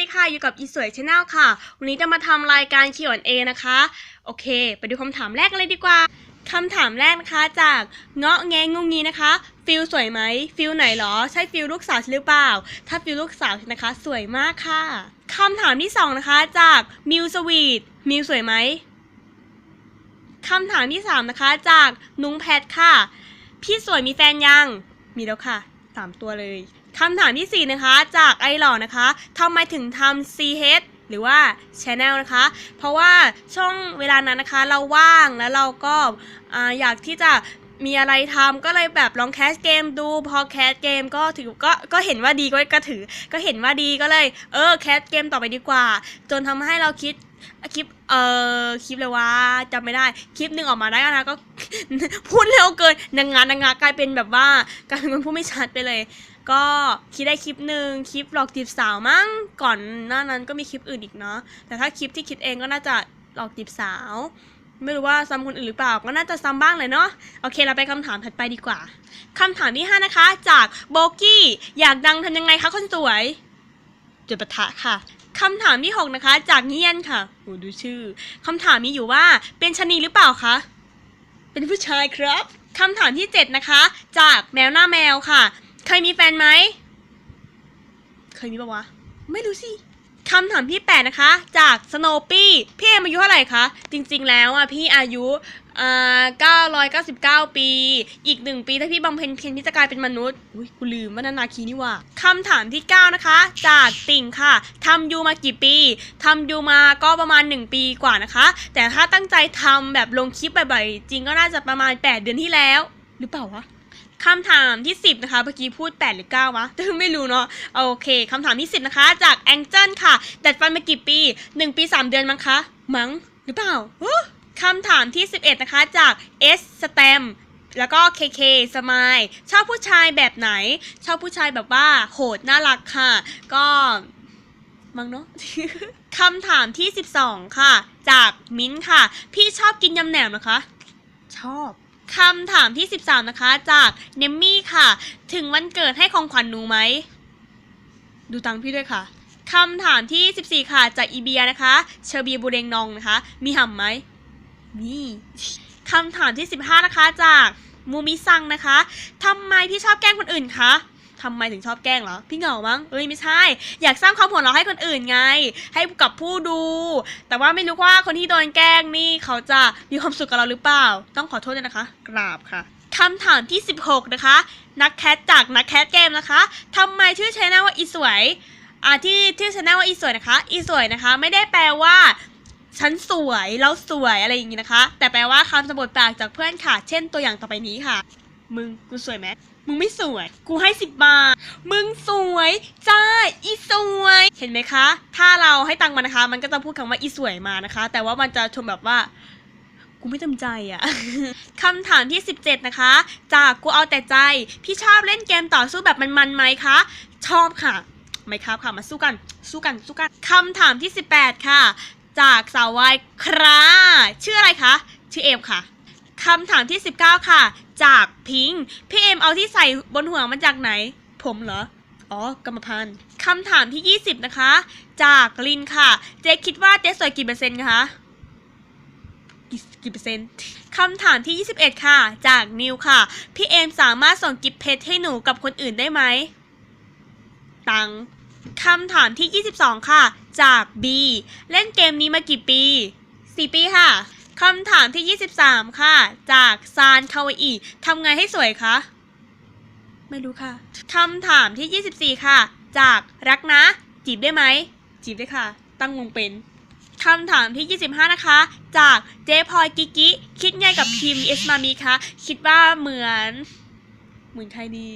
ดีค่ะ อยู่กับอีสวยชาแนลค่ะ วันนี้จะมาทำรายการ Q&A นะคะ โอเค ไปดูคำถามแรกกันเลยดีกว่าคำถามแรกนะคะจากเงาะแงงงงี้นะคะ ฟิลสวยไหม ฟิลไหนหรอ ใช่ฟิลลูกสาวหรือเปล่า ถ้าฟิลลูกสาวนนะคะ สวยมากค่ะคำถามที่สองนะคะจากมิวสวีทมิวสวยไหมคำถามที่สามนะคะจากนุ้งแพทค่ะ พี่สวยมีแฟนยัง มีแล้วค่ะสามตัวเลย คำถามที่ 4 นะคะจากไอหล่อนะคะทำไมถึงทำ CH หรือว่า Channel นะคะ เพราะว่าช่วงเวลานั้นนะคะเราว่างแล้วเราก็ออยากที่จะมีอะไรทำก็เลยแบบลองแคสเกมดู พอแคสเกมก็ถือก็ก็เห็นว่าดีก็ก็ถือ ก็เห็นว่าดีก็เลย เออแคสเกมต่อไปดีกว่า จนทำให้เราคิดคลิปเอ่อคลิปเลยว่าจำไม่ได้คลิปหนึ่งออกมาได้นะก็พูดเร็วเกินนางงานนางงากลายเป็นแบบว่ากลายเป็นคนพูดไม่ชัดไปเลย ก็คิดได้คลิปหนึ่งคลิปหลอกจีบสาวมั้งก่อนหน้านั้นก็มีคลิปอื่นอีกเนาะแต่ถ้าคลิปที่คิดเองก็น่าจะหลอกจีบสาว ไม่รู้ว่าซ้ำคนอื่นหรือเปล่าก็น่าจะซ้ำบ้างเลยเนาะโอเคเราไปคำถามถัดไปดีกว่าคำถามที่ 5 นะคะ จากโบกี้อยากดังทำยังไงคะคนสวยจุดปะทะค่ะคำถามที่ 6 นะคะ จากเงียนค่ะโอดูชื่อคำถามมีอยู่ว่าเป็นชนีหรือเปล่าคะเป็นผู้ชายครับคำถามที่ 7 นะคะ จากแมวหน้าแมวค่ะ เคยมีแฟนไหม เคยมีปะวะ ไม่รู้สิคำถามที่8นะคะ จากสโนปี้พี่เอมอายุเท่าไหร่คะ จริงๆแล้วอะพี่อายุอ่า999 ปี อีกหนึ่งปีถ้าพี่บำเพ็ญเพียรพี่จะกลายเป็นมนุษย์ อุ้ยกูลืมว่านานาคีนี่ว่าคำถามที่ 9 นะคะ จากติ่งค่ะทำยูมากี่ปีทำยูมาก็ประมาณ 1 ปีกว่านะคะ แต่ถ้าตั้งใจทำแบบลงคลิปบ่อยๆ จริงก็น่าจะประมาณ 8 เดือนที่แล้ว หรือเปล่าวะ คำถามที่ 10 นะคะ เมื่อกี้พูด 8 หรือ9วะไม่รู้เนาะโอเคคำถามที่ 10 นะคะ จากแองเจิลค่ะ ดัดฟันมากี่ปี 1 ปี 3 เดือนมั้งคะ มั้งหรือเปล่าคำถามที่ 11 นะคะ จาก S Stem แล้วก็ KK สมายชอบผู้ชายแบบไหน ชอบผู้ชายแบบว่าโหดน่ารักค่ะ ก็มั้งเนาะคำถามที่ 12 ค่ะ จากมิ้นค่ะ พี่ชอบกินยำแหนมนะคะ ชอบ คำถามที่ 13 นะคะจากเนมมี่ค่ะ ถึงวันเกิดให้ของขวัญหนูไหม ดูตังพี่ด้วยค่ะคำถามที่ 14 ค่ะจากอีเบียนะคะ เชอร์เบียบูเรงนองนะคะ มีห่ำไหมมีคำถามที่ 15 นะคะจากมูมิซังนะคะทำไมพี่ชอบแกล้งคนอื่นคะ ทำไมถึงชอบแกล้งเหรอ พี่เหงามั้งเอ้ยไม่ใช่ อยากสร้างความหัวเราะให้คนอื่นไง ให้กับผู้ดู แต่ว่าไม่รู้ว่าคนที่โดนแกล้งนี่เขาจะมีความสุขกับเราหรือเปล่า ต้องขอโทษด้วยนะคะ กราบค่ะคำถามที่ 16 นะคะ นักแคทจากนักแคทเกมนะคะทำไมชื่อชแนลว่าอีสวยอ่าที่ที่ชแนลว่าอีสวยนะคะ อีสวยนะคะ ไม่ได้แปลว่าฉันสวยเราสวยอะไรอย่างนี้นะคะ แต่แปลว่าคำสมบูรณ์ปากจากเพื่อนค่ะ เช่นตัวอย่างต่อไปนี้ค่ะ มึงกูสวยไหม มึงไม่สวย กูให้สิบบาท มึงสวยจ้าอีสวย เห็นไหมคะ ถ้าเราให้ตังค์มันนะคะ มันก็จะพูดคำว่าอีสวยมานะคะ แต่ว่ามันจะชมแบบว่ากูไม่เต็มใจอะคำถามที่ 17 นะคะ จากกูเอาแต่ใจ พี่ชอบเล่นเกมต่อสู้แบบมันๆไหมคะ ชอบค่ะ ไม่ครับค่ะ มาสู้กัน สู้กัน สู้กัน คำถามที่ 18 ค่ะ จากสาววายคราชื่ออะไรคะ ชื่อเอมค่ะ คำถามที่ 19 ค่ะ จากพิงค์พี่เอ็มเอาที่ใส่บนหัวมาจากไหน ผมเหรอ อ๋อ กรรมพันธุ์คำถามที่ 20 นะคะ จากลินค่ะ เจ๊คิดว่าเจ๊สวยกี่เปอร์เซ็นต์คะกี่กี่เปอร์เซ็นต์คำถามที่ 21 ค่ะ จากนิวค่ะ พี่เอมสามารถส่งกิฟต์เพชรให้หนูกับคนอื่นได้ไหม ตังคำถามที่ 22 ค่ะ จาก B เล่นเกมนี้มากี่ปี 4 ปีค่ะ คำถามที่ 23 ค่ะ จากซานคาวาอิทำไงให้สวยคะ ไม่รู้ค่ะคำถามที่ 24 ค่ะ จากรักนะ จีบได้ไหม จีบได้ค่ะ ตั้งวงเป็นคำถามที่ 25 นะคะ จากเจพลอยกิกิคิดไงกับทีม VS มามีคะ คิดว่าเหมือน เหมือนใครดี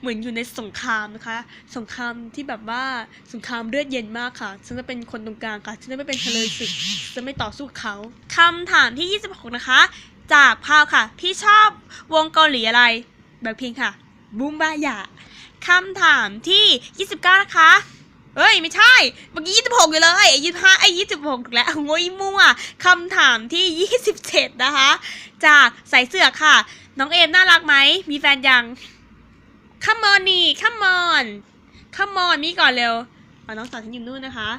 เหมือนอยู่ในสงครามนะคะ สงครามที่แบบว่าสงครามเลือดเย็นมากค่ะ ฉันจะเป็นคนตรงกลางค่ะ ฉันจะไม่เป็นเฉลยศึก จะไม่ต่อสู้เขาคำถามที่ 26 นะคะ จากพาวค่ะ พี่ชอบวงเกาหลีอะไร แบล็คพิงค์ค่ะ บูมบายะคำถามที่ 29 นะคะเฮ้ย ไม่ใช่เมื่อกี้ยี่สิบหกอยู่เลยยี่สิบห้าไอ้ยี่สิบหกแล้วโง่ยมั่วคำถามที่ยี่สิบเจ็ดนะคะ จากใส่เสื้อค่ะ น้องเอมน่ารักไหม มีแฟนยังคัมมอนนี่คัมมอนคัมมอนมีก่อนเร็วเอาน้องสาวฉันอยู่นู่นนะคะ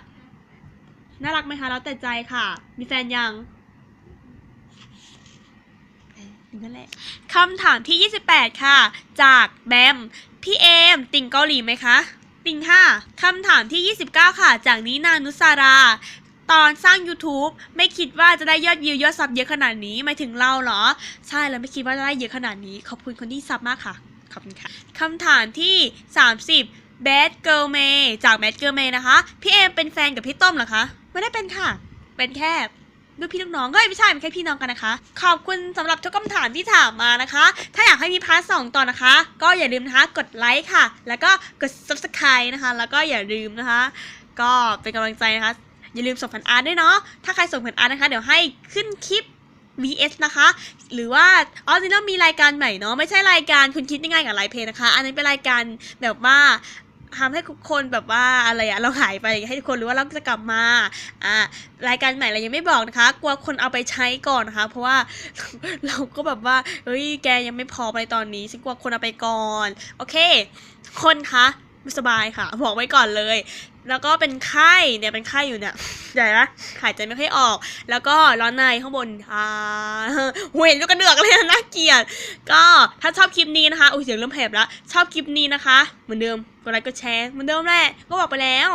น่ารักไหมคะ แล้วแต่ใจค่ะ มีแฟนยังนั่นแหละคำถามที่ 28 ค่ะ จากแบม พี่เอม ติ่งเกาหลีไหมคะ ติ่งค่ะ คำถามที่ 29 ค่ะ จากนี้นานุสารา ตอนสร้าง YouTube ไม่คิดว่าจะได้ยอดวิวยอดซับเยอะขนาดนี้หมายถึงเราเหรอ ใช่แล้วไม่คิดว่าจะได้เยอะขนาดนี้ ขอบคุณคนที่ซับมากค่ะ ขอบคุณค่ะคำถามที่ 30 Bad Girl May จาก Bad Girl May นะคะ พี่เอมเป็นแฟนกับพี่ต้มเหรอคะ ไม่ได้เป็นค่ะ เป็นแค่ลูกพี่ลูกน้องก็ไม่ใช่เป็นแค่พี่น้องกันนะคะ ขอบคุณสำหรับทุกคำถามที่ถามมานะคะ ถ้าอยากให้มีพาร์ทสองต่อนะคะ ก็อย่าลืมนะคะกดไลค์ค่ะ แล้วก็กด subscribe นะคะ แล้วก็อย่าลืมนะคะ ก็เป็นกำลังใจนะคะ อย่าลืมส่งผลอาร์ตด้วยเนาะ ถ้าใครส่งผลอาร์ตนะคะ เดี๋ยวให้ขึ้นคลิป VS นะคะ หรือว่าอ๋อจริงๆแล้วมีรายการใหม่เนาะ ไม่ใช่รายการคุณคิดยังไงกับไลฟ์เพลงนะคะ อันนี้เป็นรายการแบบว่าทำให้ทุกคนแบบว่าอะไรอะเราหายไปให้ทุกคนรู้ว่าเราจะกลับมาอ่ารายการใหม่เรายังไม่บอกนะคะ กลัวคนเอาไปใช้ก่อนนะคะ เพราะว่าเราก็แบบว่าเฮ้ยแกยังไม่พอไปตอนนี้ฉันกลัวคนเอาไปก่อน โอเค คนคะ ไม่สบายค่ะ บอกไว้ก่อนเลย แล้วก็เป็นไข้เนี่ยเป็นไข้อยู่เนี่ยใหญ่นะหายใจไม่ค่อยออก แล้วก็ร้อนในข้างบนอ่าหูเห็นลูกกระเดือกเลยน่าเกลียดก็ถ้าชอบคลิปนี้นะคะอุ้ยเสียงเริ่มแหบแล้วชอบคลิปนี้นะคะ เหมือนเดิมกดไลค์กดแชร์เหมือนเดิมแหละก็บอกไปแล้ว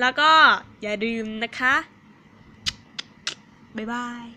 แล้วก็อย่าลืมนะคะบ๊ายบาย